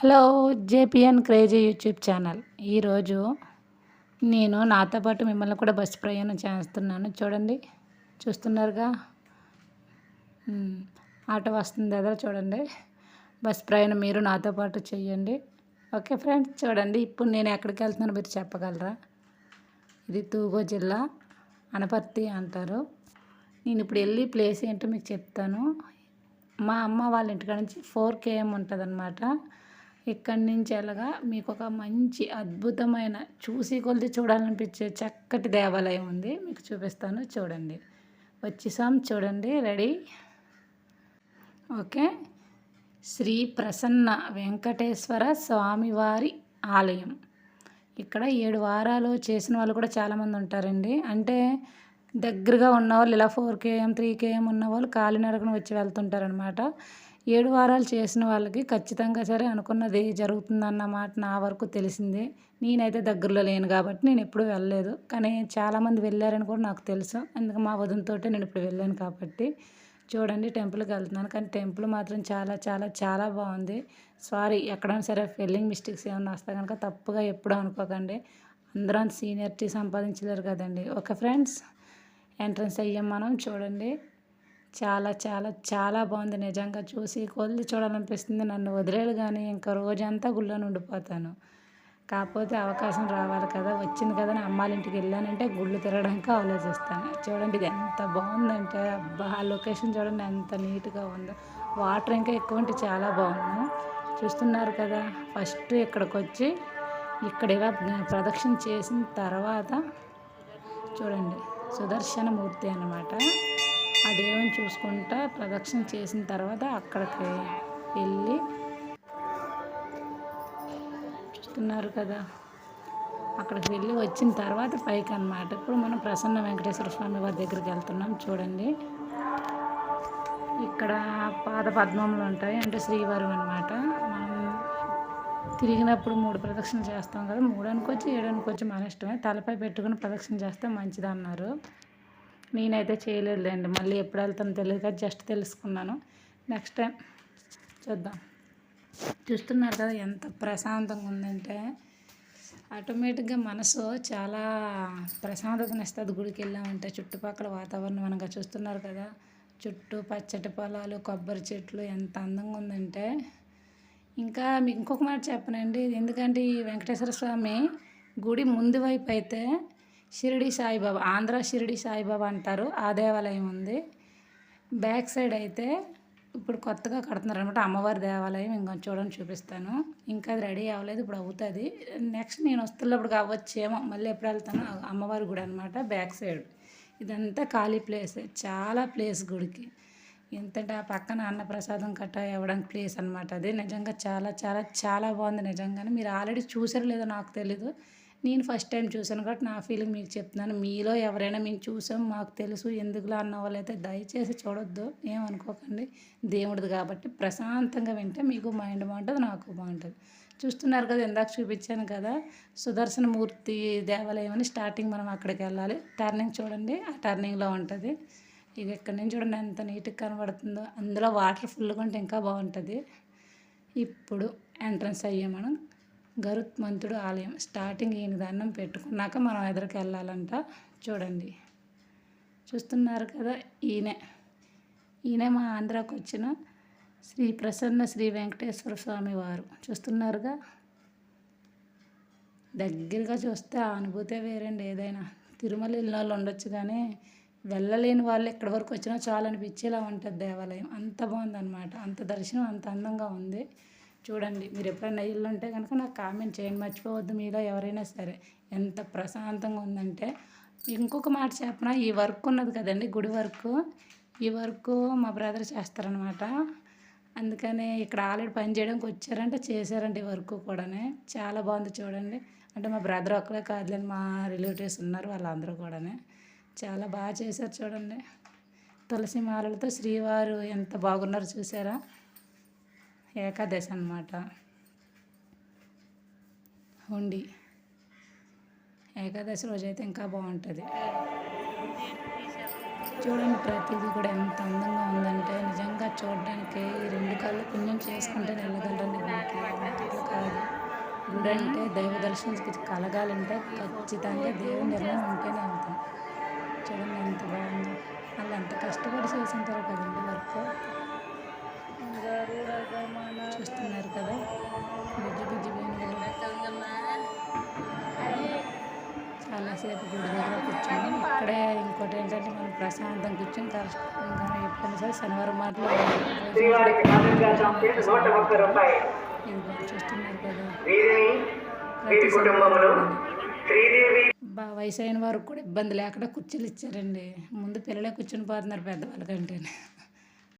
Hello JPN crazy YouTube channel. ఈరోజు నేను నాతో పాటు మిమ్మల్ని కూడా బస్సు ప్రయాణం చేస్తున్నాను. చూడండి చూస్తున్నారుగా? ఆటో వస్తుంది కదా చూడండి. బస్ ప్రయాణం మీరు నాతో పాటు చేయండి. ఓకే ఫ్రెండ్స్ చూడండి. ఇప్పుడు నేను ఎక్కడికి వెళ్తున్నాను మీరు చెప్పగలరా? ఇది తూగో జిల్లా అనపర్తి అంటారు. నేను ఇప్పుడు వెళ్ళి ప్లేస్ ఏంటో మీకు చెప్తాను. మా అమ్మ వాళ్ళ ఇంటికాడ నుంచి ఫోర్ కేఎం ఉంటుంది అనమాట ఇక్కడి నుంచి ఎలాగా మీకు ఒక మంచి అద్భుతమైన చూసి కొలిది చూడాలనిపించే చక్కటి దేవాలయం ఉంది. మీకు చూపిస్తాను. చూడండి. వచ్చేసాం. చూడండి. రెడీ? ఓకే. శ్రీ ప్రసన్న వెంకటేశ్వర స్వామివారి ఆలయం. ఇక్కడ ఏడు వారాలు చేసిన వాళ్ళు కూడా చాలామంది ఉంటారండి. అంటే దగ్గరగా ఉన్నవాళ్ళు ఇలా ఫోర్ కేఎం త్రీ కేఎం ఉన్నవాళ్ళు కాలినడకన వచ్చి వెళ్తుంటారనమాట ఏడు వారాలు చేసిన వాళ్ళకి ఖచ్చితంగా సరే అనుకున్నది జరుగుతుందన్నమాట నా వరకు తెలిసిందే. నేనైతే దగ్గరలో లేను కాబట్టి నేను ఎప్పుడు వెళ్ళలేదు. కానీ చాలామంది వెళ్ళారని కూడా నాకు తెలుసు. అందుకే మా వదినతో నేను ఇప్పుడు వెళ్ళాను కాబట్టి చూడండి టెంపుల్కి వెళ్తున్నాను. కానీ టెంపుల్ మాత్రం చాలా చాలా చాలా బాగుంది. సారీ ఎక్కడైనా సరే ఫెల్లింగ్ మిస్టేక్స్ ఏమైనా వస్తే కనుక తప్పుగా ఎప్పుడు అనుకోకండి. అందరం సీనియర్టీ సంపాదించలేరు కదండి. ఓకే ఫ్రెండ్స్ ఎంట్రన్స్ అయ్యాం మనం చూడండి. చాలా చాలా చాలా బాగుంది. నిజంగా చూసి కొద్ది చూడాలనిపిస్తుంది. నన్ను వదిలేడు కానీ ఇంకా రోజంతా గుళ్ళో ఉండిపోతాను కాకపోతే అవకాశం రావాలి కదా వచ్చింది కదా అమ్మాళ్ళ ఇంటికి వెళ్ళానంటే గుళ్ళు తిరగడానికి ఆలోచిస్తాను. చూడండి ఇది ఎంత బాగుందంటే అబ్బా ఆ లొకేషన్ చూడండి ఎంత నీట్గా ఉందో. వాటర్ ఇంకా ఎక్కువ ఉంటే చాలా బాగుంది. చూస్తున్నారు కదా ఫస్ట్ ఇక్కడికి వచ్చి ఇక్కడ ఇలా ప్రదక్షిణ చేసిన తర్వాత చూడండి. సుదర్శన మూర్తి అనమాట ఆ దేవుని చూసుకుంటా ప్రదక్షిణ చేసిన తర్వాత అక్కడికి వెళ్ళి చూస్తున్నారు కదా. అక్కడికి వెళ్ళి వచ్చిన తర్వాత పైకి అనమాట ఇప్పుడు మనం ప్రసన్న వెంకటేశ్వర స్వామి వారి దగ్గరికి వెళ్తున్నాం చూడండి. ఇక్కడ పాద పద్మములు ఉంటాయి. అంటే శ్రీవారం అనమాట మనం తిరిగినప్పుడు మూడు ప్రదక్షిణలు చేస్తాం కదా. మూడు అనుకోవచ్చు ఏడు అనుకోవచ్చు మన ఇష్టమే. తలపై పెట్టుకుని ప్రదక్షిణ చేస్తే మంచిది అన్నారు నేనైతే చేయలేదులేండి. మళ్ళీ ఎప్పుడు వెళ్తానో తెలియదు కదా జస్ట్ తెలుసుకున్నాను. నెక్స్ట్ టైం చూద్దాం. చూస్తున్నారు కదా ఎంత ప్రశాంతంగా ఉందంటే ఆటోమేటిక్గా మనసు చాలా ప్రశాంతతను ఇస్తుంది గుడికి వెళ్ళామంటే. చుట్టుపక్కల వాతావరణం అనగా చూస్తున్నారు కదా చుట్టూ పచ్చటి పొలాలు కొబ్బరి చెట్లు ఎంత అందంగా ఉందంటే. ఇంకా మీకు ఇంకొక మాట చెప్పనండి. ఎందుకంటే ఈ వెంకటేశ్వర స్వామి గుడి ముందు వైపు అయితే షిరిడి సాయిబాబా ఆంధ్ర షిరిడి సాయిబాబా అంటారు. ఆ దేవాలయం ఉంది. బ్యాక్ సైడ్ అయితే ఇప్పుడు కొత్తగా కడుతున్నారు అనమాట అమ్మవారి దేవాలయం. ఇంకొంచెం చూడండి చూపిస్తాను. ఇంకా అది రెడీ అవ్వలేదు ఇప్పుడు అవుతుంది. నెక్స్ట్ నేను వస్తున్నప్పుడు కావచ్చేమో మళ్ళీ ఎప్పుడు వెళ్తాను అమ్మవారి గుడి అనమాట బ్యాక్ సైడ్. ఇదంతా ఖాళీ ప్లేస్ చాలా ప్లేస్ గుడికి. ఎంతంటే ఆ పక్కన అన్నప్రసాదం కట్ట ఇవ్వడానికి ప్లేస్ అనమాట అది. నిజంగా చాలా చాలా చాలా బాగుంది నిజంగానే. మీరు ఆల్రెడీ చూసారో లేదో నాకు తెలీదు. నేను ఫస్ట్ టైం చూశాను కాబట్టి నా ఫీలింగ్ మీకు చెప్తున్నాను. మీలో ఎవరైనా మేము చూసాం మాకు తెలుసు ఎందుకులా అన్న వాళ్ళైతే దయచేసి చూడొద్దు ఏమనుకోకండి. దేవుడిది కాబట్టి ప్రశాంతంగా వింటే మీకు మైండ్ బాగుంటుంది నాకు బాగుంటుంది. చూస్తున్నారు కదా ఇందాక చూపించాను కదా సుదర్శన మూర్తి దేవాలయం అని స్టార్టింగ్ మనం అక్కడికి వెళ్ళాలి. టర్నింగ్ చూడండి ఆ టర్నింగ్లో ఉంటుంది. ఇక ఇక్కడ నుంచి చూడండి ఎంత నీట్గా కనబడుతుందో. అందులో వాటర్ ఫుల్గా ఉంటే ఇంకా బాగుంటుంది. ఇప్పుడు ఎంట్రన్స్ అయ్యే మనం గరుత్మంతుడు ఆలయం. స్టార్టింగ్ ఈయన దండం పెట్టుకున్నాక మనం ఎదురుకు వెళ్ళాలంట. చూడండి. చూస్తున్నారు కదా ఈయనే. ఈయనే మా ఆంధ్రాకు వచ్చిన శ్రీ ప్రసన్న శ్రీ వెంకటేశ్వర స్వామి వారు. చూస్తున్నారుగా? దగ్గరగా చూస్తే ఆ అనుభూతే వేరండి ఏదైనా. తిరుమల వెళ్ళిన వాళ్ళు ఉండొచ్చు కానీ వెళ్ళలేని వాళ్ళు ఎక్కడి వరకు వచ్చినా చాలా అనిపించేలా ఉంటుంది దేవాలయం. అంత బాగుందన్నమాట. అంత దర్శనం అంత అందంగా ఉంది. చూడండి మీరు ఎప్పుడైనా ఇల్లు ఉంటే కనుక నాకు కామెంట్ చేయండి మర్చిపోవద్దు మీలో ఎవరైనా సరే. ఎంత ప్రశాంతంగా ఉందంటే ఇంకొక మాట చెప్పిన ఈ వర్క్ ఉన్నది కదండి గుడి వర్క్. ఈ వర్క్ మా బ్రదర్ చేస్తారనమాట. అందుకని ఇక్కడ ఆల్రెడీ పని చేయడానికి వచ్చారంటే చేశారండి ఈ వర్క్ కూడానే. చాలా బాగుంది చూడండి. అంటే మా బ్రదర్ ఒక్కరే కాదులేని మా రిలేటివ్స్ ఉన్నారు వాళ్ళందరూ కూడానే. చాలా బాగా చేశారు చూడండి. తులసి మాలలతో శ్రీవారు ఎంత బాగున్నారు చూసారా? ఏకాదశి అనమాట హుండి. ఏకాదశి రోజు అయితే ఇంకా బాగుంటుంది. చూడండి ప్రతిదీ కూడా ఎంత అందంగా ఉందంటే నిజంగా చూడడానికి ఈ రెండు కళ్ళు పుణ్యం చేసుకుంటే వెళ్ళగలరండి కాదు గుడంటే దైవ దర్శనం కలగాలంటే ఖచ్చితంగా దేవుని నిర్ణయం ఉంటేనే వెళ్తాం చూడండి ఎంత బాగుందో. వాళ్ళు ఎంత కష్టపడి చేసింటారో కదండి వర్క్. చూస్తున్నారు కదా. బుజ్జి బుజ్జి చాలాసేపు గుడి దగ్గర కూర్చొని ఇక్కడే ఇంకోటి ఏంటంటే మనం ప్రశాంతం కూర్చొని కరెక్ట్ ఇంకా ఎప్పుడైనా సరే శనివారం మాటలు చూస్తున్నారు కదా. వయసు అయిన వారికి కూడా ఇబ్బంది లేకుండా కుర్చీలు ఇచ్చారండి. ముందు పిల్లలే కూర్చొని పోతున్నారు పెద్దవాళ్ళకంటే